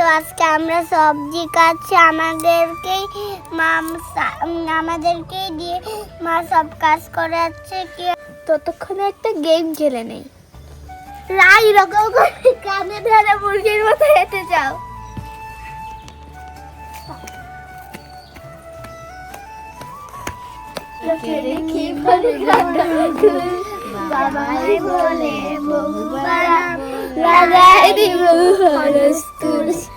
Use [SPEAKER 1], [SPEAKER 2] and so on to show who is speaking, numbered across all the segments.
[SPEAKER 1] তো আজকে আমরা সবজি কাটছি আমাদেরকেই মা আমাদেরকেই দিয়ে মা সব কাজ করাচ্ছে। কি ততক্ষণে একটা গেম খেলে নেই। রাই রকম করে কানে ধরে মুরগির মতো হেঁটে যাও। দেখি বাবাই বলে বহু لغائب خلصت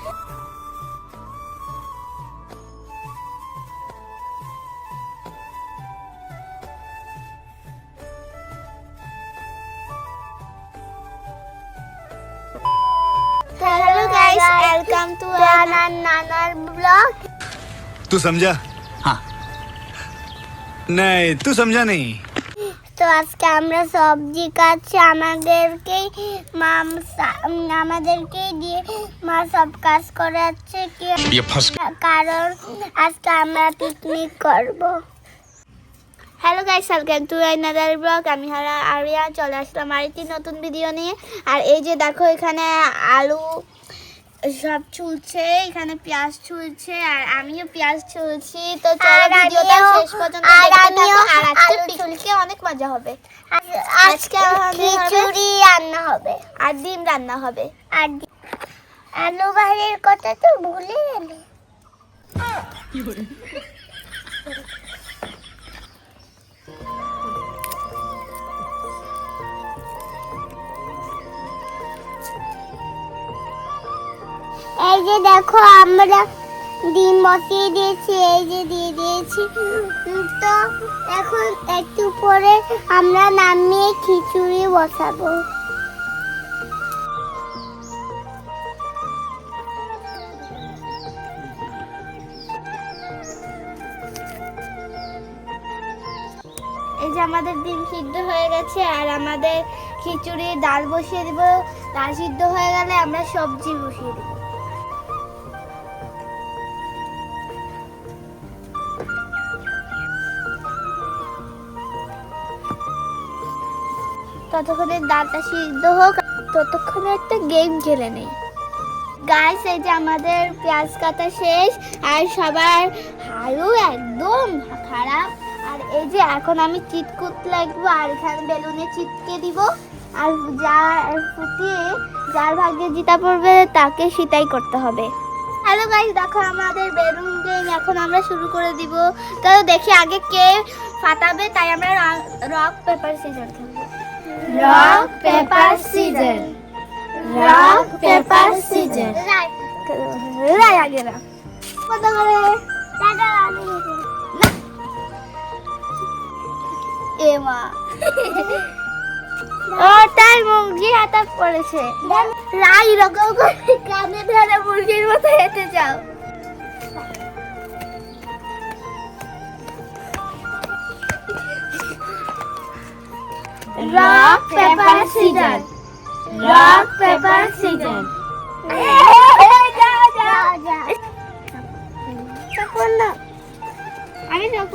[SPEAKER 1] Hello guys, welcome to
[SPEAKER 2] तू समझा हाँ नहीं तू समझा नहीं
[SPEAKER 1] তো আজকে আমরা সবজি কাটছি আমাদেরকেই মা আমাদেরকেই দিয়ে মা সব কাজ করাচ্ছে কি কারণ আজকে আমরা পিকনিক করব। Hello guys welcome to another vlog আমি হারা আরিয়া চলে আসলাম আরেকটি নতুন ভিডিও নিয়ে। আর এই যে দেখো এখানে আলু সব ছুলছে এখানে পেঁয়াজ ছুলছে আর আমিও পেঁয়াজ ছুলছি তো চলো ভিডিওটা শেষ পর্যন্ত দেখতে থাকো আর আজকে পিকনিকে অনেক মজা হবে। আজকে খিচুড়ি রান্না হবে। আর ডিম রান্না হবে। আর ডিম- আলু ভাজের কথা তো ভুলে গেলে। এই যে দেখো, আমরা ডিম বসিয়ে দিয়েছি, এই যে দিয়ে দিয়েছি। তো এখন একটু পরে আমরা নামিয়ে খিচুড়ি বসাবো। এই যে আমাদের ডিম সিদ্ধ হয়ে গেছে, আর আমাদের খিচুড়ি, ডাল বসিয়ে দিব। ডাল সিদ্ধ হয়ে গেলে আমরা সবজি বসিয়ে দেবো। ততক্ষণে ডালটা সিদ্ধ হোক, ততক্ষণে একটা গেম খেলে নেই। গাইস এই যে আমাদের পেঁয়াজ কাটা শেষ, আর সবার হাড়ু একদম খারাপ। আর এই যে এখন আমি চিটকুট লাগবো, আর এখানে বেলুনে চিটকে দিব। আর যার ফুটিয়ে যার ভাগ্যে জিতা পড়বে, তাকে সেটাই করতে হবে। হ্যালো গাইস দেখো আমাদের বেলুন গেম এখন আমরা শুরু করে দিব। তো দেখি আগে কে ফাটাবে, তাই আমরা রক পেপার সিজার খেলব।
[SPEAKER 3] Rock, paper, scissor. Rock, paper, scissor.
[SPEAKER 1] রাই আগে না কত করে টাকা আমি এ ও তাই মুরগি হাতা পড়েছে রাই রকম করে কানে ধরে মুরগির মতো হেঁটে যাও
[SPEAKER 3] Rock, paper, scissor. Rock, paper, scissor.
[SPEAKER 1] যাও যাও যাও তখন না আগে যাও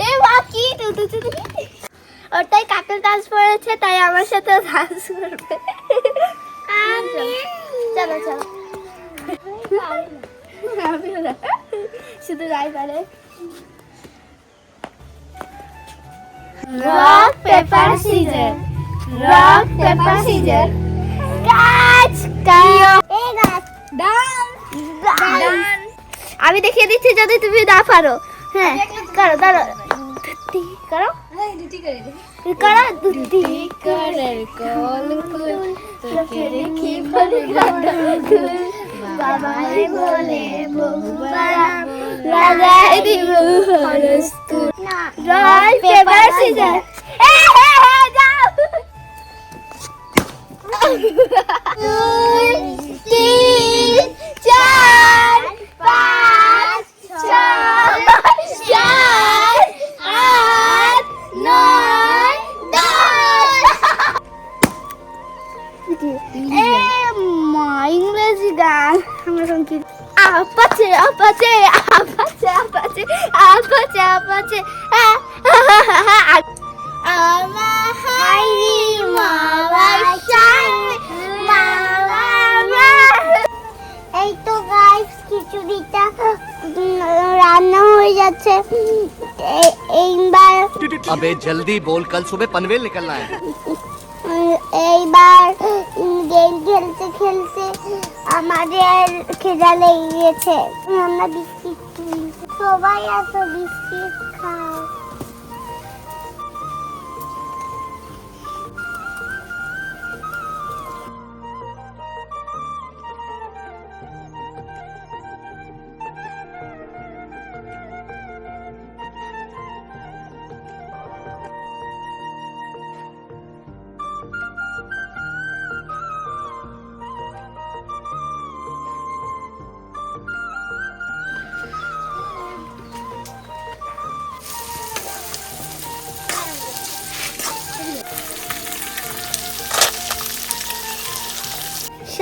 [SPEAKER 1] এ বাকি কাপের ডান্স পড়েছে তাই আমার সাথে ডান্স করবে চলো চলো শুধু পারে
[SPEAKER 3] Rock, paper, scissor. Rock, paper, scissor.
[SPEAKER 1] গাছ এই গাছ ডান ডান আমি দেখিয়ে দিচ্ছি যদি তুমি না পারো হ্যাঁ করো করো দুটি করো করো দুটি
[SPEAKER 3] কল তোকে
[SPEAKER 1] বাবাই বলে বহুবার লাগাই দিব রয় পেপার সিজার যাও দুই তিন
[SPEAKER 4] जल्दी बोल कल सुबह पनवेल निकलना है।
[SPEAKER 3] एक बार খেলতে খেলতে আমাদের খেজা লেগে গেছে। আমরা বিস্কিট সবাই এত বিস্কিট খাও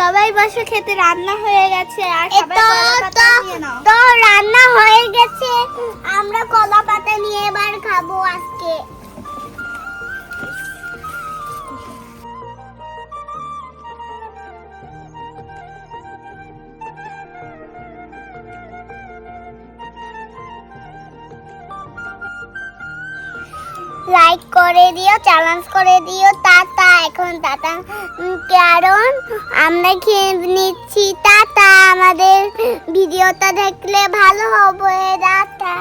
[SPEAKER 3] সবাই বসে খেতে রান্না হয়ে গেছে আর সবাই নাও। লাইক করে দিও চ্যালেঞ্জ করে দিও। টাটা, এখন টাটা। কারণ আমরা খেয়ে নিচ্ছি। টাটা, আমাদের ভিডিওটা দেখলে ভালো হবে। টাটা।